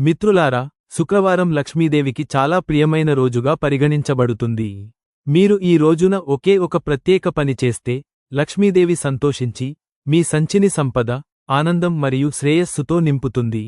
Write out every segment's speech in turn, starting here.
మిత్రులారా శుక్రవారం లక్ష్మీదేవికి చాలా ప్రియమైన రోజుగా పరిగణించబడుతుంది. మీరు ఈ రోజున ఒకే ఒక ప్రత్యేక పని చేస్తే లక్ష్మీదేవి సంతోషించి మీ సంచిని సంపద ఆనందం మరియు శ్రేయస్సుతో నింపుతుంది.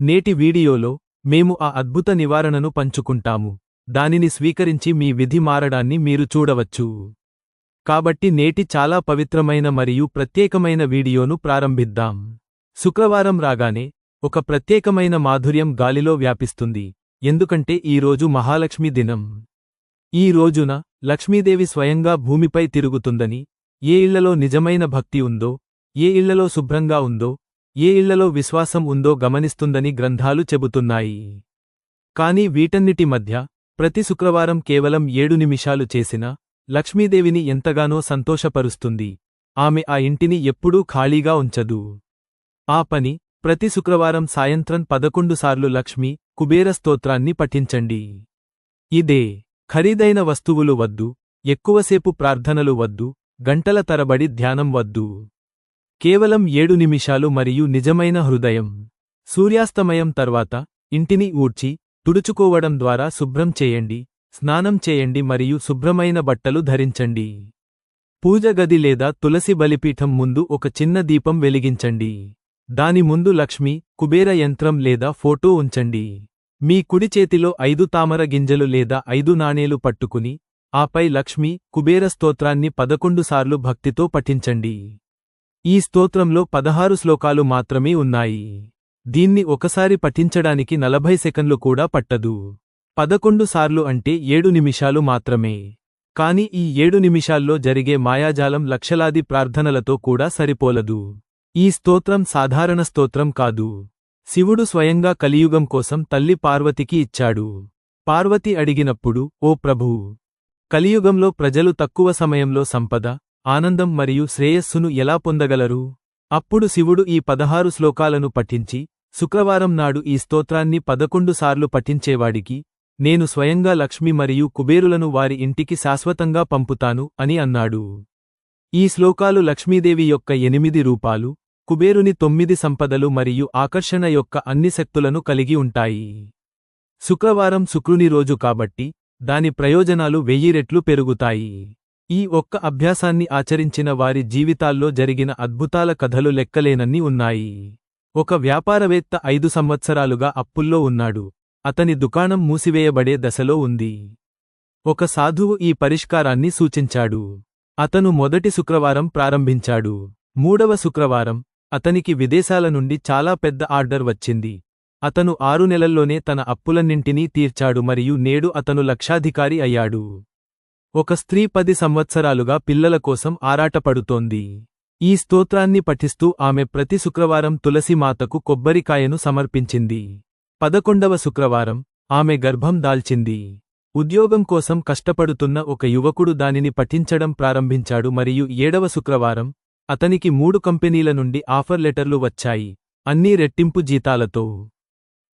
నేటి వీడియోలో మేము ఆ అద్భుత నివారణను పంచుకుంటాము. దానిని స్వీకరించి మీ విధి మారడాన్ని మీరు చూడవచ్చు. కాబట్టి నేటి చాలా పవిత్రమైన మరియు ప్రత్యేకమైన వీడియోను ప్రారంభిద్దాం. శుక్రవారం రాగానే ఒక ప్రత్యేకమైన మాధుర్యం గాలిలో వ్యాపిస్తుంది. ఎందుకంటే ఈరోజు మహాలక్ష్మి దినం. ఈ రోజున లక్ష్మీదేవి స్వయంగా భూమిపై తిరుగుతుందని ఏ ఇళ్ళలో నిజమైన భక్తి ఉందో ఏ ఇళ్ళలో శుభ్రంగా ఉందో ఏ ఇళ్ళలో విశ్వాసం ఉందో గమనిస్తుందని గ్రంథాలు చెబుతున్నాయి. కాని వీటన్నిటి మధ్య ప్రతి శుక్రవారం కేవలం ఏడు నిమిషాలు చేసిన లక్ష్మీదేవిని ఎంతగానో సంతోషపరుస్తుంది. ఆమె ఆ ఇంటిని ఎప్పుడూ ఖాళీగా ఉంచదు. ఆ పని ప్రతి శుక్రవారం సాయంత్రం పదకొండు సార్లు లక్ష్మి కుబేర స్తోత్రాన్ని పఠించండి. ఇదే ఖరీదైన వస్తువులు వద్దు ఎక్కువసేపు ప్రార్థనలు వద్దు గంటల తరబడి ధ్యానం వద్దు. కేవలం ఏడు నిమిషాలు మరియు నిజమైన హృదయం. సూర్యాస్తమయం తర్వాత ఇంటిని ఊడ్చి తుడుచుకోవడం ద్వారా శుభ్రం చేయండి స్నానం చేయండి మరియు శుభ్రమైన బట్టలు ధరించండి. పూజ గది లేదా తులసి బలిపీఠం ముందు ఒక చిన్న దీపం వెలిగించండి. దాని ముందు లక్ష్మి కుబేర యంత్రం లేదా ఫోటో ఉంచండి. మీ కుడి చేతిలో ఐదు తామర గింజలు లేదా ఐదు నాణేలు పట్టుకుని ఆపై లక్ష్మి కుబేర స్తోత్రాన్ని పదకొండు సార్లు భక్తితో పఠించండి. ఈ స్తోత్రంలో పదహారు శ్లోకాలు మాత్రమే ఉన్నాయి. దీన్ని ఒకసారి పఠించడానికి నలభై సెకన్లు కూడా పట్టదు. పదకొండు సార్లు అంటే ఏడు నిమిషాలు మాత్రమే. కాని ఈ ఏడు నిమిషాల్లో జరిగే మాయాజాలం లక్షలాది ప్రార్థనలతో కూడా సరిపోలదు. ఈ స్తోత్రం సాధారణ స్తోత్రం కాదు. శివుడు స్వయంగా కలియుగం కోసం తల్లి పార్వతికి ఇచ్చాడు. పార్వతి అడిగినప్పుడు ఓ ప్రభూ! కలియుగంలో ప్రజలు తక్కువ సమయంలో సంపద ఆనందం మరియు శ్రేయస్సును ఎలా పొందగలరు? అప్పుడు శివుడు ఈ పదహారు శ్లోకాలను పఠించి శుక్రవారం నాడు ఈ స్తోత్రాన్ని పదకొండు సార్లు పఠించేవాడికి నేను స్వయంగా లక్ష్మి మరియు కుబేరులను వారి ఇంటికి శాశ్వతంగా పంపుతాను అని అన్నాడు. ఈ శ్లోకాలు లక్ష్మీదేవి యొక్క ఎనిమిది రూపాలు కుబేరుని తొమ్మిది సంపదలు మరియు ఆకర్షణ యొక్క అన్ని శక్తులను కలిగి ఉంటాయి. శుక్రవారం శుక్రుని రోజు కాబట్టి దాని ప్రయోజనాలు వెయ్యి రెట్లు పెరుగుతాయి. ఈ ఒక్క అభ్యాసాన్ని ఆచరించిన వారి జీవితాల్లో జరిగిన అద్భుతాల కథలు లెక్కలేనన్ని ఉన్నాయి. ఒక వ్యాపారవేత్త ఐదు సంవత్సరాలుగా అప్పుల్లో ఉన్నాడు. అతని దుకాణం మూసివేయబడే దశలో ఉంది. ఒక సాధువు ఈ పరిష్కారాన్ని సూచించాడు. అతను మొదటి శుక్రవారం ప్రారంభించాడు. మూడవ శుక్రవారం అతనికి విదేశాల నుండి చాలా పెద్ద ఆర్డర్ వచ్చింది. అతను ఆరు నెలల్లోనే తన అప్పులన్నింటినీ తీర్చాడు మరియు నేడు అతను లక్షాధికారి అయ్యాడు. ఒక స్త్రీ పది సంవత్సరాలుగా పిల్లల కోసం ఆరాటపడుతోంది. ఈ స్తోత్రాన్ని పఠిస్తూ ఆమె ప్రతి శుక్రవారం తులసిమాతకు కొబ్బరికాయను సమర్పించింది. పదకొండవ శుక్రవారం ఆమె గర్భం దాల్చింది. ఉద్యోగం కోసం కష్టపడుతున్న ఒక యువకుడు దానిని పఠించడం ప్రారంభించాడు మరియు ఏడవ శుక్రవారం అతనికి మూడు కంపెనీల నుండి ఆఫర్ లెటర్లు వచ్చాయి. అన్నీ రెట్టింపు జీతాలతో.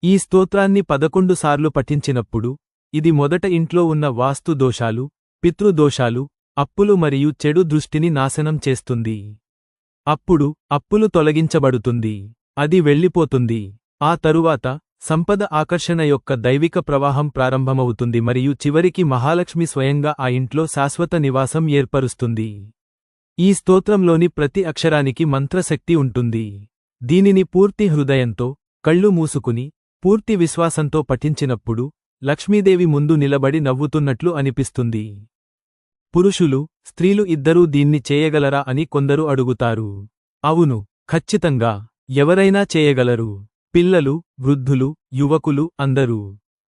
ఈ స్తోత్రాన్ని పదకొండు సార్లు పఠించినప్పుడు ఇది మొదట ఇంట్లో ఉన్న వాస్తు దోషాలు పితృదోషాలు అప్పులు మరియు చెడు దృష్టిని నాశనం చేస్తుంది. అప్పుడు అప్పులు తొలగించబడుతుంది. అది వెళ్ళిపోతుంది. ఆ తరువాత సంపద ఆకర్షణ యొక్క దైవిక ప్రవాహం ప్రారంభమవుతుంది మరియు చివరికి మహాలక్ష్మి స్వయంగా ఆ ఇంట్లో శాశ్వత నివాసం ఏర్పరుస్తుంది. ఈ స్తోత్రంలోని ప్రతి అక్షరానికి మంత్రశక్తి ఉంటుంది. దీనిని పూర్తి హృదయంతో కళ్ళు మూసుకుని పూర్తి విశ్వాసంతో పఠించినప్పుడు లక్ష్మీదేవి ముందు నిలబడి నవ్వుతున్నట్లు అనిపిస్తుంది. పురుషులు స్త్రీలు ఇద్దరూ దీన్ని చేయగలరా అని కొందరు అడుగుతారు. అవును ఖచ్చితంగా ఎవరైనా చేయగలరు. పిల్లలు వృద్ధులు యువకులు అందరూ.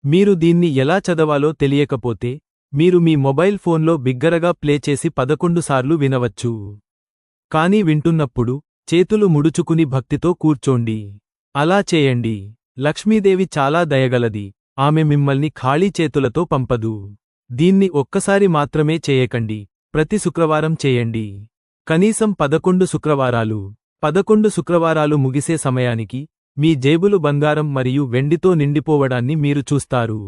మీరు దీన్ని ఎలా చదవాలో తెలియకపోతే మీరు మీ మొబైల్ ఫోన్లో బిగ్గరగా ప్లే చేసి పదకొండు సార్లు వినవచ్చు. కానీ వింటున్నప్పుడు చేతులు ముడుచుకుని భక్తితో కూర్చోండి. అలా చేయండి. లక్ష్మీదేవి చాలా దయగలది. ఆమె మిమ్మల్ని ఖాళీ చేతులతో పంపదు. దీన్ని ఒక్కసారి మాత్రమే చేయకండి. ప్రతి శుక్రవారం చేయండి. కనీసం పదకొండు శుక్రవారాలు. పదకొండు శుక్రవారాలు ముగిసే సమయానికి మీ జేబులు బంగారం మరియు వెండితో నిండిపోవడాన్ని మీరు చూస్తారు.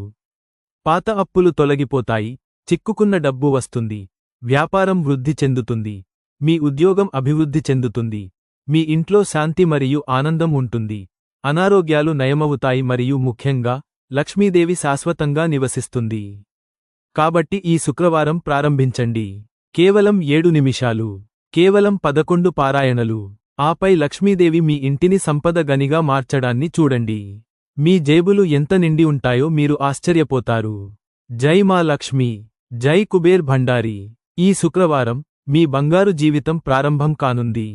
పాత అప్పులు తొలగిపోతాయి చిక్కుకున్న డబ్బు వస్తుంది వ్యాపారం వృద్ధి చెందుతుంది మీ ఉద్యోగం అభివృద్ధి చెందుతుంది మీ ఇంట్లో శాంతి మరియు ఆనందం ఉంటుంది అనారోగ్యాలు నయమవుతాయి మరియు ముఖ్యంగా లక్ష్మీదేవి శాశ్వతంగా నివసిస్తుంది. కాబట్టి ఈ శుక్రవారం ప్రారంభించండి. కేవలం ఏడు నిమిషాలు కేవలం పదకొండు పారాయణలు ఆపై లక్ష్మీదేవి మీ ఇంటిని సంపద గనిగా మార్చడాన్ని చూడండి. మీ జేబులు ఎంత నిండి ఉంటాయో మీరు ఆశ్చర్యపోతారు. జై మా లక్ష్మి జై కుబేర్ భండారి. ఈ శుక్రవారం మీ బంగారు జీవితం ప్రారంభం కానుంది.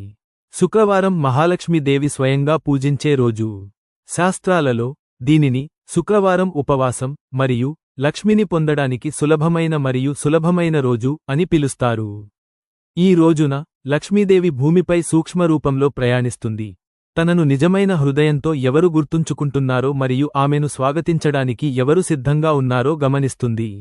శుక్రవారం మహాలక్ష్మీదేవి స్వయంగా పూజించే రోజు. శాస్త్రాలలో దీనిని శుక్రవారం ఉపవాసం మరియు లక్ష్మిని పొందడానికి సులభమైన మరియు సులభమైన రోజు అని పిలుస్తారు. ఈ రోజున లక్ష్మీదేవి భూమిపై సూక్ష్మరూపంలో ప్రయాణిస్తుంది. తనను నిజమైన హృదయంతో ఎవరు గుర్తుంచుకుంటున్నారో మరియు ఆమెను స్వాగతించడానికి ఎవరు సిద్ధంగా ఉన్నారో గమనిస్తుంది.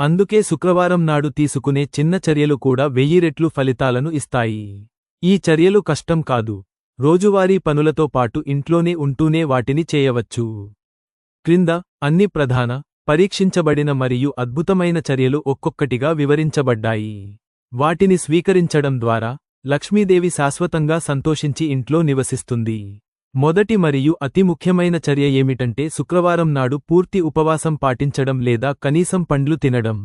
అందుకే శుక్రవారం నాడు తీసుకునే చిన్న చర్యలు కూడా వెయ్యి రెట్లు ఫలితాలను ఇస్తాయి. ఈ చర్యలు కష్టం కాదు. రోజువారీ పనులతో పాటు ఇంట్లోనే ఉంటూనే వాటిని చేయవచ్చు. క్రింద అన్ని ప్రధాన పరీక్షించబడిన మరియు అద్భుతమైన చర్యలు ఒక్కొక్కటిగా వివరించబడ్డాయి. వాటిని స్వీకరించడం ద్వారా లక్ష్మీదేవి శాశ్వతంగా సంతోషించి ఇంట్లో నివసిస్తుంది. మొదటి మరియు అతి ముఖ్యమైన చర్య ఏమిటంటే శుక్రవారం నాడు పూర్తి ఉపవాసం పాటించడం లేదా కనీసం పండ్లు తినడం.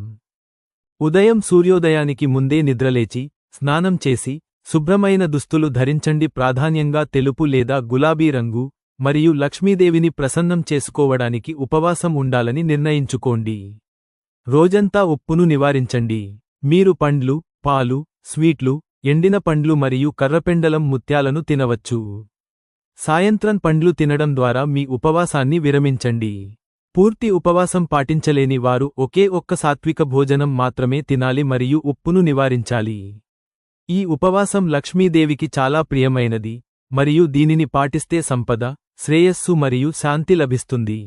ఉదయం సూర్యోదయానికి ముందే నిద్రలేచి స్నానం చేసి శుభ్రమైన దుస్తులు ధరించండి ప్రాధాన్యంగా తెలుపు లేదా గులాబీ రంగు మరియు లక్ష్మీదేవిని ప్రసన్నం చేసుకోవడానికి ఉపవాసం ఉండాలని నిర్ణయించుకోండి. రోజంతా ఉప్పును నివారించండి. మీరు పండ్లు పాలు స్వీట్లు ఎండిన పండ్లు మరియు కర్రపెండలం ముత్యాలను తినవచ్చు. సాయంత్రం పండ్లు తినడం ద్వారా మీ ఉపవాసాన్ని విరమించండి. పూర్తి ఉపవాసం పాటించలేని వారు ఒకే ఒక్క సాత్విక భోజనం మాత్రమే తినాలి మరియు ఉప్పును నివారించాలి. ఈ ఉపవాసం లక్ష్మీదేవికి చాలా ప్రియమైనది మరియు దీనిని పాటిస్తే సంపద శ్రేయస్సు మరియు శాంతి లభిస్తుంది.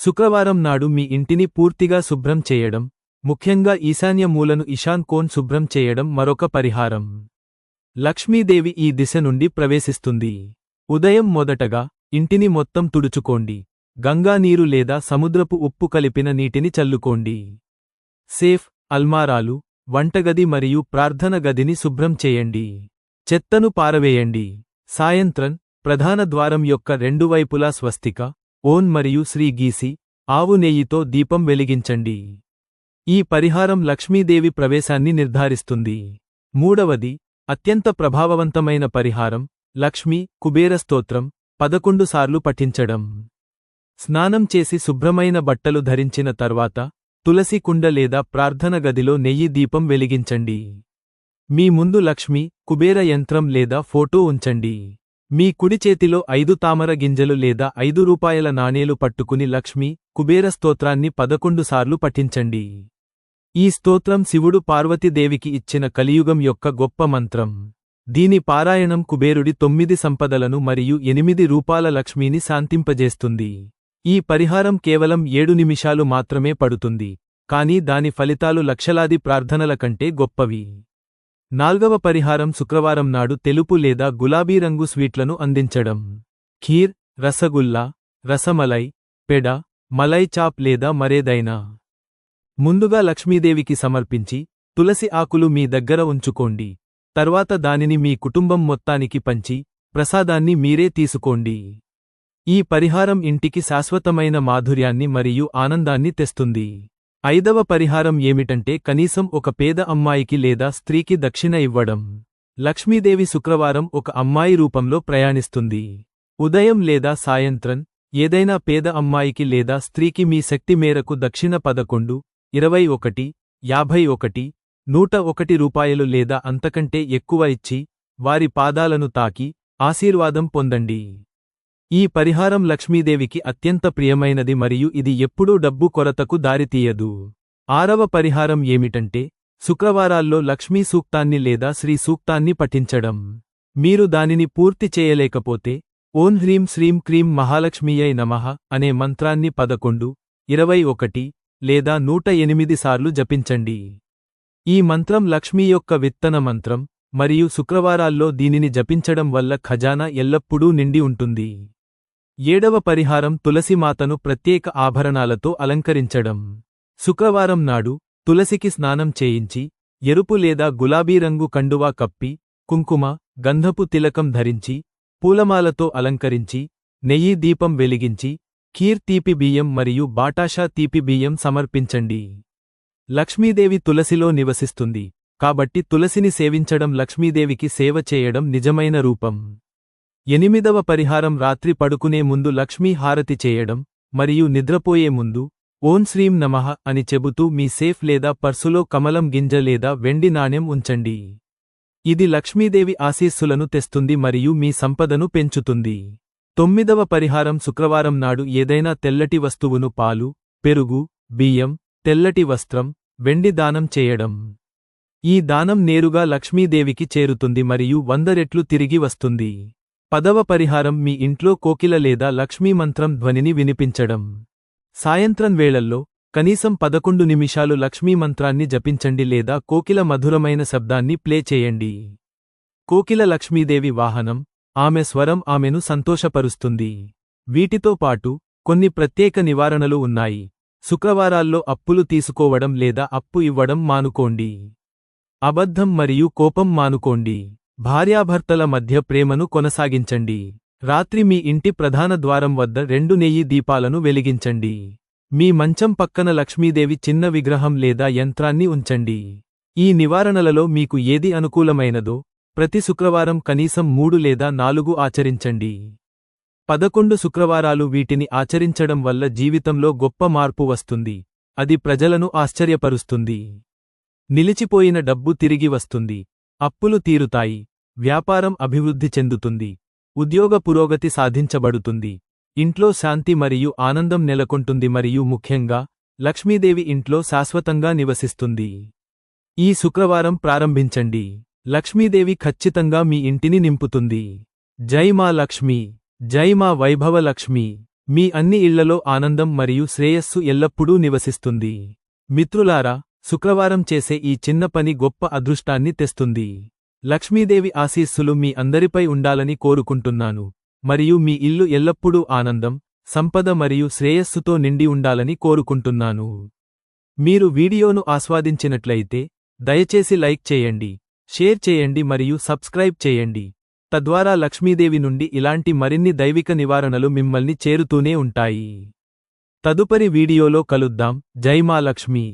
శుక్రవారం నాడు మీ ఇంటిని పూర్తిగా శుభ్రం చేయడం ముఖ్యంగా ఈశాన్య మూలను ఇషాన్ కోన్ శుభ్రం చేయడం మరొక పరిహారం. లక్ష్మీదేవి ఈ దిశ నుండి ప్రవేశిస్తుంది. ఉదయం మొదటగా ఇంటిని మొత్తం తుడుచుకోండి. గంగా నీరు లేదా సముద్రపు ఉప్పు కలిపిన నీటిని చల్లుకోండి. సేఫ్ అల్మారాలు వంటగది మరియు ప్రార్థన గదిని శుభ్రం చేయండి. చెత్తను పారవేయండి. సాయంత్రం ప్రధాన ద్వారం యొక్క రెండు వైపులా స్వస్తిక ఓన్ మరియు శ్రీ గీసి ఆవు నెయ్యితో దీపం వెలిగించండి. ఈ పరిహారం లక్ష్మీదేవి ప్రవేశాన్ని నిర్ధారిస్తుంది. మూడవది అత్యంత ప్రభావవంతమైన పరిహారం లక్ష్మీ కుబేర స్తోత్రం పదకొండు సార్లు పఠించడం. స్నానం చేసి శుభ్రమైన బట్టలు ధరించిన తర్వాత తులసి కుండ లేదా ప్రార్థన గదిలో నెయ్యి దీపం వెలిగించండి. మీ ముందు లక్ష్మి కుబేర యంత్రం లేదా ఫోటో ఉంచండి. మీ కుడి చేతిలో ఐదు తామర గింజలు లేదా ఐదు రూపాయల నాణేలు పట్టుకుని లక్ష్మి కుబేర స్తోత్రాన్ని పదకొండు సార్లు పఠించండి. ఈ స్తోత్రం శివుడు పార్వతీదేవికి ఇచ్చిన కలియుగం యొక్క గొప్ప మంత్రం. దీని పారాయణం కుబేరుడి తొమ్మిది సంపదలను మరియు ఎనిమిది రూపాల లక్ష్మీని శాంతింపజేస్తుంది. ఈ పరిహారం కేవలం ఏడు నిమిషాలు మాత్రమే పడుతుంది కానీ దాని ఫలితాలు లక్షలాది ప్రార్థనల కంటే గొప్పవి. నాల్గవ పరిహారం శుక్రవారం నాడు తెలుపు లేదా గులాబీ రంగు స్వీట్లను అందించడం. ఖీర్ రసగుల్లా రసమలై పెడ మలై చాప్ లేదా మరేదైనా. ముందుగా లక్ష్మీదేవికి సమర్పించి తులసి ఆకులు మీ దగ్గర ఉంచుకోండి. తర్వాత దానిని మీ కుటుంబం మొత్తానికి పంచి ప్రసాదాన్ని మీరే తీసుకోండి. ఈ పరిహారం ఇంటికి శాశ్వతమైన మాధుర్యాన్ని మరియు ఆనందాన్ని తెస్తుంది. ఐదవ పరిహారం ఏమిటంటే కనీసం ఒక పేద అమ్మాయికి లేదా స్త్రీకి దక్షిణ ఇవ్వడం. లక్ష్మీదేవి శుక్రవారం ఒక అమ్మాయి రూపంలో ప్రయాణిస్తుంది. ఉదయం లేదా సాయంత్రం ఏదైనా పేద అమ్మాయికి లేదా స్త్రీకి మీ శక్తి మేరకు దక్షిణ పదకొండు ఇరవై ఒకటి యాభై ఒకటి నూట ఒకటి రూపాయలు లేదా అంతకంటే ఎక్కువ ఇచ్చి వారి పాదాలను తాకి ఆశీర్వాదం పొందండి. ఈ పరిహారం లక్ష్మీదేవికి అత్యంత ప్రియమైనది మరియు ఇది ఎప్పుడూ డబ్బు కొరతకు దారితీయదు. ఆరవ పరిహారం ఏమిటంటే శుక్రవారాల్లో లక్ష్మీ సూక్తాన్ని లేదా శ్రీ సూక్తాన్ని పఠించడం. మీరు దానిని పూర్తి చేయలేకపోతే ఓం హ్రీం శ్రీం క్రీం మహాలక్ష్మీయై నమః అనే మంత్రాన్ని పదకొండు ఇరవై ఒకటి లేదా నూట ఎనిమిది సార్లు జపించండి. ఈ మంత్రం లక్ష్మీ యొక్క విత్తన మంత్రం మరియు శుక్రవారాల్లో దీనిని జపించడం వల్ల ఖజానా ఎల్లప్పుడూ నిండి ఉంటుంది. ఏడవ పరిహారం తులసిమాతను ప్రత్యేక ఆభరణాలతో అలంకరించడం. శుక్రవారం నాడు తులసికి స్నానం చేయించి ఎరుపు లేదా గులాబీ రంగు కండువా కప్పి కుంకుమ గంధపు తిలకం ధరించి పూలమాలతో అలంకరించి నెయ్యి దీపం వెలిగించి ఖీర్ తీపి బియ్యం మరియు బాటాషా తీపి బియ్యం సమర్పించండి. లక్ష్మీదేవి తులసిలో నివసిస్తుంది. కాబట్టి తులసిని సేవించడం లక్ష్మీదేవికి సేవ చేయడం నిజమైన రూపం. ఎనిమిదవ పరిహారం రాత్రి పడుకునే ముందు లక్ష్మీ హారతి చేయడం మరియు నిద్రపోయే ముందు ఓం శ్రీం నమః అని చెబుతూ మీ సేఫ్ లేదా పర్సులో కమలం గింజ లేదా వెండి నాణెం ఉంచండి. ఇది లక్ష్మీదేవి ఆశీస్సులను తెస్తుంది మరియు మీ సంపదను పెంచుతుంది. తొమ్మిదవ పరిహారం శుక్రవారం నాడు ఏదైనా తెల్లటి వస్తువును పాలు పెరుగు బియ్యం తెల్లటి వస్త్రం వెండి దానం చేయడం. ఈ దానం నేరుగా లక్ష్మీదేవికి చేరుతుంది మరియు వంద రెట్లు తిరిగి వస్తుంది. పదవ పరిహారం మీ ఇంట్లో కోకిల లేదా లక్ష్మీ మంత్రం ధ్వనిని వినిపించడం. సాయంత్రం వేళల్లో కనీసం పదకొండు నిమిషాలు లక్ష్మీ మంత్రాన్ని జపించండి లేదా కోకిల మధురమైన శబ్దాన్ని ప్లే చేయండి. కోకిల లక్ష్మీదేవి వాహనం ఆమె స్వరం ఆమెను సంతోషపరుస్తుంది. వీటితో పాటు కొన్ని ప్రత్యేక నివారణలు ఉన్నాయి. శుక్రవారాల్లో అప్పులు తీసుకోవడం లేదా అప్పు ఇవ్వడం మానుకోండి. అబద్ధం మరియు కోపం మానుకోండి. భార్యాభర్తల మధ్య ప్రేమను కొనసాగించండి. రాత్రి మీ ఇంటి ప్రధాన ద్వారం వద్ద రెండు నెయ్యి దీపాలను వెలిగించండి. మీ మంచం పక్కన లక్ష్మీదేవి చిన్న విగ్రహం లేదా యంత్రాన్ని ఉంచండి. ఈ నివారణలలో మీకు ఏది అనుకూలమైనదో ప్రతి శుక్రవారం కనీసం మూడు లేదా నాలుగు ఆచరించండి. పదకొండు శుక్రవారాలు వీటిని ఆచరించడం వల్ల జీవితంలో గొప్ప మార్పు వస్తుంది. అది ప్రజలను ఆశ్చర్యపరుస్తుంది. నిలిచిపోయిన డబ్బు తిరిగి వస్తుంది. అప్పులు తీరుతాయి. వ్యాపారం అభివృద్ధి చెందుతుంది. ఉద్యోగ పురోగతి సాధించబడుతుంది. ఇంట్లో శాంతి మరియు ఆనందం నెలకొంటుంది మరియు ముఖ్యంగా లక్ష్మీదేవి ఇంట్లో శాశ్వతంగా నివసిస్తుంది. ఈ శుక్రవారం ప్రారంభించండి. లక్ష్మీదేవి ఖచ్చితంగా మీ ఇంటిని నింపుతుంది. జై మా లక్ష్మీ. జై మా వైభవ లక్ష్మి. మీ అన్ని ఇళ్ళలో ఆనందం మరియు శ్రేయస్సు ఎల్లప్పుడూ నివసిస్తుంది. మిత్రులారా శుక్రవారం చేసే ఈ చిన్న పని గొప్ప అదృష్టాన్ని తెస్తుంది. లక్ష్మీదేవి ఆశీస్సులు మీ అందరిపై ఉండాలని కోరుకుంటున్నాను. మరియు మీ ఇల్లు ఎల్లప్పుడూ ఆనందం సంపద మరియు శ్రేయస్సుతో నిండి ఉండాలని కోరుకుంటున్నాను. మీరు వీడియోను ఆస్వాదించినట్లయితే దయచేసి లైక్ చేయండి షేర్ చేయండి మరియు సబ్స్క్రైబ్ చేయండి. తద్వారా లక్ష్మీదేవి నుండి ఇలాంటి మరిన్ని దైవిక నివారణలు మిమ్మల్ని చేరుతూనే ఉంటాయి. తదుపరి వీడియోలో కలుద్దాం. జై మా లక్ష్మీ.